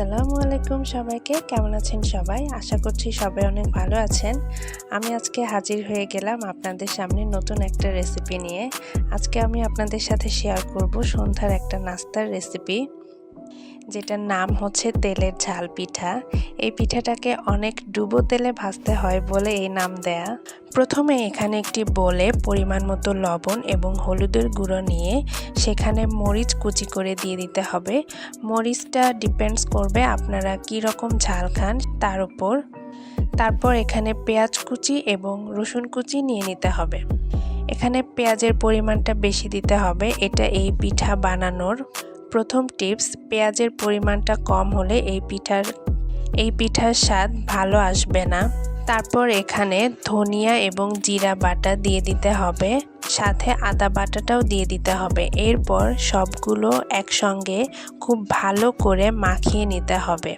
আসসালামু আলাইকুম সবাইকে। কেমন আছেন সবাই? আশা করছি সবাই অনেক ভালো আছেন। আমি আজকে হাজির হয়ে গেলাম আপনাদের সামনে নতুন একটা রেসিপি নিয়ে। আজকে আমি আপনাদের সাথে শেয়ার করব সন্ধ্যার একটা নাস্তার রেসিপি যেটার নাম হচ্ছে তেলের ঝাল পিঠা। এই পিঠাটাকে অনেক ডুবো তেলে ভাজতে হয় বলে এই নাম দেয়া। প্রথমে এখানে একটি বলে পরিমাণ মতো লবণ এবং হলুদের গুঁড়ো নিয়ে সেখানে মরিচ কুচি করে দিয়ে দিতে হবে। মরিচটা ডিপেন্ডস করবে আপনারা কি রকম ঝাল খান তার উপর। তারপর এখানে পেঁয়াজ কুচি এবং রসুন কুচি নিয়ে নিতে হবে। এখানে পেঁয়াজের পরিমাণটা বেশি দিতে হবে। এটা এই পিঠা বানানোর প্রথম টিপস পেঁয়াজের পরিমাণটা কম হলে এই পিঠার এই পিঠার স্বাদ ভালো আসবে না। তারপর এখানে ধনিয়া এবং জিরা বাটা দিয়ে দিতে হবে, সাথে আদা বাটাটাও দিয়ে দিতে হবে। এরপর সবগুলো একসঙ্গে খুব ভালো করে মাখিয়ে নিতে হবে।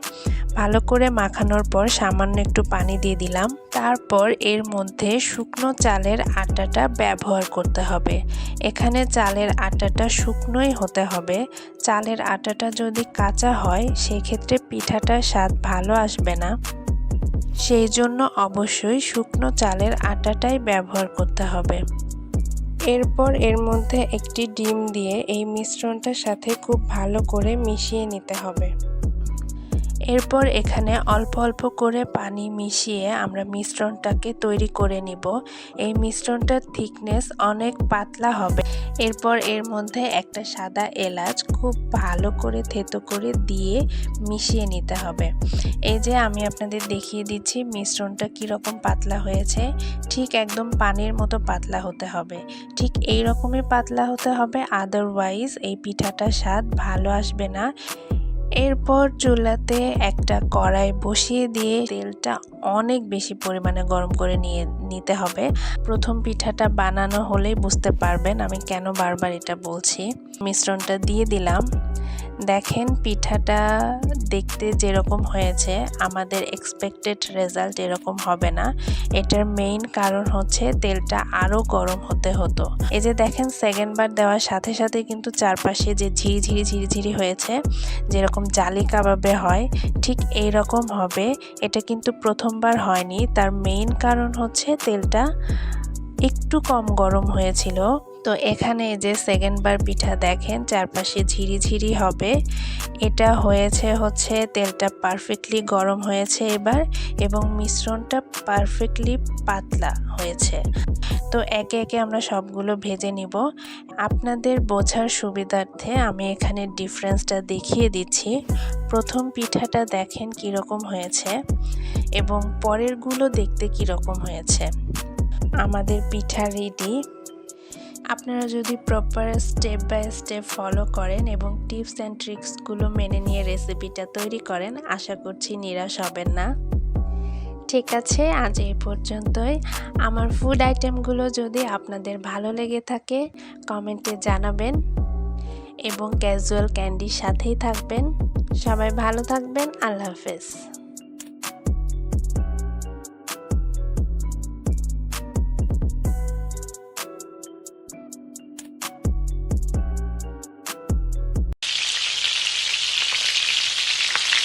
ভালো করে মাখানোর পর সামান্য একটু পানি দিয়ে দিলাম। তারপর এর মধ্যে শুকনো চালের আটাটা ব্যবহার করতে হবে। এখানে চালের আটাটা শুকনোই হতে হবে। চালের আটাটা যদি কাঁচা হয়, সেক্ষেত্রে পিঠাটার স্বাদ ভালো আসবে না। সেই জন্য অবশ্যই শুকনো চালের আটাটাই ব্যবহার করতে হবে। এরপর এর মধ্যে একটি ডিম দিয়ে এই মিশ্রণটার সাথে খুব ভালো করে মিশিয়ে নিতে হবে। এরপর এখানে অল্প অল্প করে পানি মিশিয়ে আমরা মিশ্রণটাকে তৈরি করে নিব। এই মিশ্রণটার থিকনেস অনেক পাতলা হবে। এরপর এর মধ্যে একটা সাদা এলাচ খুব ভালো করে থেতো করে দিয়ে মিশিয়ে নিতে হবে। এই যে আমি আপনাদের দেখিয়ে দিচ্ছি মিশ্রণটা কীরকম পাতলা হয়েছে। ঠিক একদম পানির মতো পাতলা হতে হবে। ঠিক এই রকমই পাতলা হতে হবে আদারওয়াইজ এই পিঠাটার স্বাদ ভালো আসবে না। এরপর চুলাতে একটা কড়াই বসিয়ে দিয়ে তেলটা অনেক বেশি পরিমাণে গরম করে নিয়ে নিতে হবে। প্রথম পিঠাটা বানানো হলেই বুঝতে পারবেন আমি কেন বারবার এটা বলছি। মিশ্রণটা দিয়ে দিলাম। দেখেন পিঠাটা দেখতে যেরকম হয়েছে, আমাদের এক্সপেক্টেড রেজাল্ট এরকম হবে না। এটার মেইন কারণ হচ্ছে তেলটা আরও গরম হতে হতো। এই যে দেখেন সেকেন্ড বার দেওয়ার সাথে সাথে কিন্তু চারপাশে যে ঝিরি ঝিরি ঝিরি হয়েছে, যেরকম জালি কাবাবে হয়, ঠিক এই রকম হবে। এটা কিন্তু প্রথমবার হয়নি। তার মেইন কারণ হচ্ছে তেলটা একটু কম গরম হয়েছিল। তো এখানে যে সেকেন্ড বার পিঠা দেখেন, চারপাশে ঝিরি ঝিরি হবে। এটা হয়েছে হচ্ছে তেলটা পারফেক্টলি গরম হয়েছে এবার এবং মিশ্রণটা পারফেক্টলি পাতলা হয়েছে। তো একে একে আমরা সবগুলো ভেজে নিব। আপনাদের বোঝার সুবিধার্থে আমি এখানে ডিফারেন্সটা দেখিয়ে দিচ্ছি। প্রথম পিঠাটা দেখেন কীরকম হয়েছে এবং পরেরগুলো দেখতে কীরকম হয়েছে। আমাদের পিঠা রেডি আপনারা যদি proper step by step follow করেন এবং টিপস অ্যান্ড ট্রিক্সগুলো মেনে নিয়ে রেসিপিটা তৈরি করেন, আশা করছি নিরাশ হবেন না। ঠিক আছে, আজ এই পর্যন্তই। আমার ফুড আইটেমগুলো যদি আপনাদের ভালো লেগে থাকে কমেন্টে জানাবেন এবং ক্যাজুয়াল ক্যান্ডির সাথেই থাকবেন। সবাই ভালো থাকবেন, আল্লাহ হাফেজ।